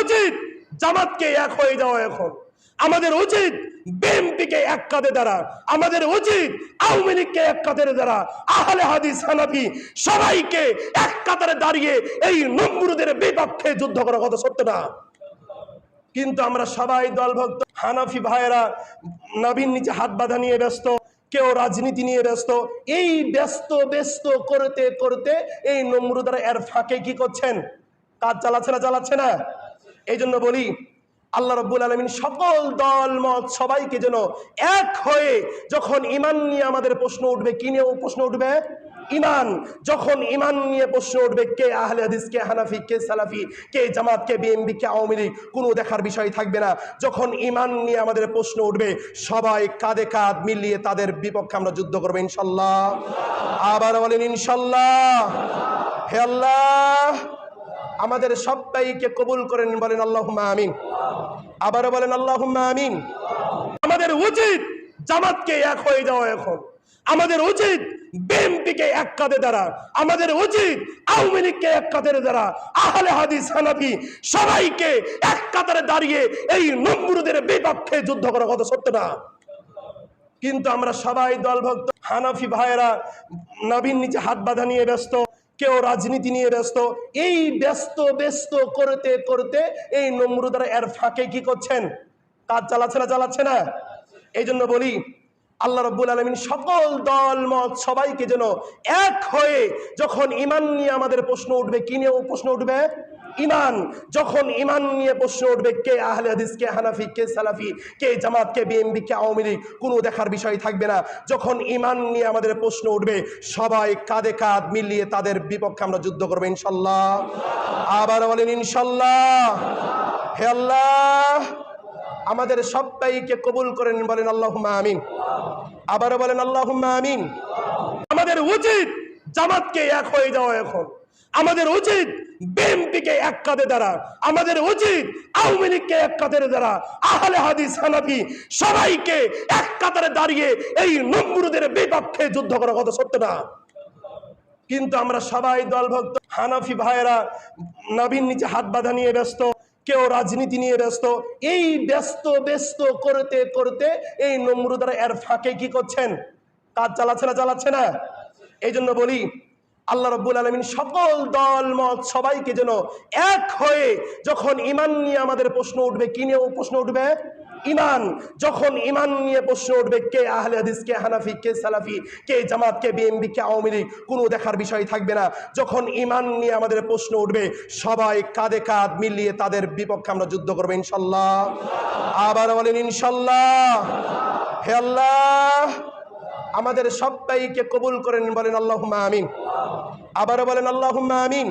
উচিত জামাতকে এক হয়ে যাওয়া এখন। আমাদের উচিত বিএনপিকে এক কাঁধে দ্বারা। আমাদের উচিত আওয়ামী লীগকে এক কাঁধের দ্বারা। আহলে হাদিস হানাফি সবাইকে এক কাতারে দাঁড়িয়ে এই নম্বরদের বিপক্ষে যুদ্ধ করার কথা সত্য না। কিন্তু আমরা সবাই দলভক্ত। হানাফি ভাইয়েরা নবীন নিচে হাত বাঁধা নিয়ে ব্যস্ত, কেউ রাজনীতি নিয়ে ব্যস্ত। এই ব্যস্ত ব্যস্ত করতে করতে এই নম্রদারা এর ফাঁকে কি করছেন? কাজ চালাচ্ছে না চালাচ্ছে না? এই জন্য বলি, আল্লাহ রব্বুল আলমিন সকল দল, মত সবাইকে যেন এক হয়ে যখন ইমান নিয়ে আমাদের প্রশ্ন উঠবে, কি নিয়ে প্রশ্ন উঠবে? ইমান যখন ইমান নিয়ে প্রশ্ন উঠবে, কে আহলে হাদিস, কে হানাফি, কে সালাফি, কে জামাত, কে বিএমবি কে আওয়ামী লীগ, কোনো দেখার বিষয় থাকবে না। যখন ইমান নিয়ে আমাদের প্রশ্ন উঠবে, সবাই কাঁধে কাঁধ মিলিয়ে তাদের বিপক্ষে আমরা যুদ্ধ করব, ইনশাল্লাহ। আবার বলেন, ইনশাল্লাহ। হে আল্লাহ! আমাদের সবাইকে কবুল করেন, বলেন আল্লাহ আমিন। আবারও বলেন আল্লাহ আমিন। আমাদের উচিত জামাতকে এক হয়ে যাওয়া এখন। আমাদের উচিত বিএনপিকে এক কাঁধে দ্বারা। আমাদের উচিত আওয়ামী লীগকে এক কাঁধের দ্বারা। আহলে হাদিস হানাফি সবাইকে এক কাতারে দাঁড়িয়ে এই নম্বরদের বিপক্ষে যুদ্ধ করার কথা সত্য না। কিন্তু আমরা সবাই দলভক্ত হানাফি ভাইয়েরা, নবীন নিচে হাত বাঁধা নিয়ে ব্যস্ত। কেউ রাজনীতি নিয়ে ব্যস্ত, এই ব্যস্ত ব্যস্ত করতে করতে এই নমরুদারা এর ফাঁকে কি করছেন? কাজ চালাচ্ছে না চালাচ্ছে না? এই জন্য বলি, আল্লাহ রব্বুল আলমিন সকল দল, মত সবাইকে যেন এক হয়ে যখন ইমান নিয়ে আমাদের প্রশ্ন উঠবে, কি নিয়ে প্রশ্ন উঠবে? ইমান, যখন ইমান নিয়ে প্রশ্ন উঠবে কে আহলে হাদিস, কে হানাফি, কে সালাফি, কে জামাত, কে বিএমবি কে আওয়ামী লীগ, কোনো দেখার বিষয় থাকবে না। যখন ইমান নিয়ে আমাদের প্রশ্ন উঠবে, সবাই কাঁধে কাঁধ মিলিয়ে তাদের বিপক্ষে আমরা যুদ্ধ করব, ইনশাল্লাহ। আবার বলেন, ইনশাল্লাহ। হে আল্লাহ, আমাদের সবাইকে কবুল করেন, বলেন আল্লাহ আমিন। আবারও বলেন আল্লাহ আমিন। আমাদের উচিত জামাতকে এক হয়ে যাওয়া এখন। আমাদের উচিত বিএনপিকে এক কাঁধে দ্বারা, আমাদের উচিত আওয়ামী লীগকে এক কাঁধের দ্বারা, আহলে হাদিস হানাফি সবাইকে এক কাতারে দাঁড়িয়ে এই নম্বরদের বিপক্ষে যুদ্ধ করার কথা সত্য না। কিন্তু আমরা সবাই দলভক্ত, হানাফি ভাইয়েরা নবীন নিচে হাত বাঁধা নিয়ে ব্যস্ত, কেউ রাজনীতি নিয়ে ব্যস্ত, এই ব্যস্ত ব্যস্ত করতে করতে এই নম্রদারা এর ফাঁকে কি করছেন? কাজ চালাচ্ছে না চালাচ্ছে না। এই জন্য বলি আল্লাহ রব্বুল আলমিন সকল দল, মত সবাইকে যেন এক হয়ে যখন ইমান নিয়ে আমাদের প্রশ্ন উঠবে, কি নিয়ে প্রশ্ন উঠবে? ইমান যখন ইমান নিয়ে প্রশ্ন উঠবে, কে আহলে হাদিস, কে হানাফি, কে সালাফি, কে জামাত, কে বিএমবি কে আওয়ামী লীগ, কোনো দেখার বিষয় থাকবে না। যখন ইমান নিয়ে আমাদের প্রশ্ন উঠবে, সবাই কাঁধে কাঁধ মিলিয়ে তাদের বিপক্ষে আমরা যুদ্ধ করব, ইনশাল্লাহ। আবার বলেন, ইনশাল্লাহ। হে আল্লাহ! আমাদের সবাইকে কবুল করেন বলেন আল্লাহ আমিন। আবারও বলেন আল্লাহ আমিন।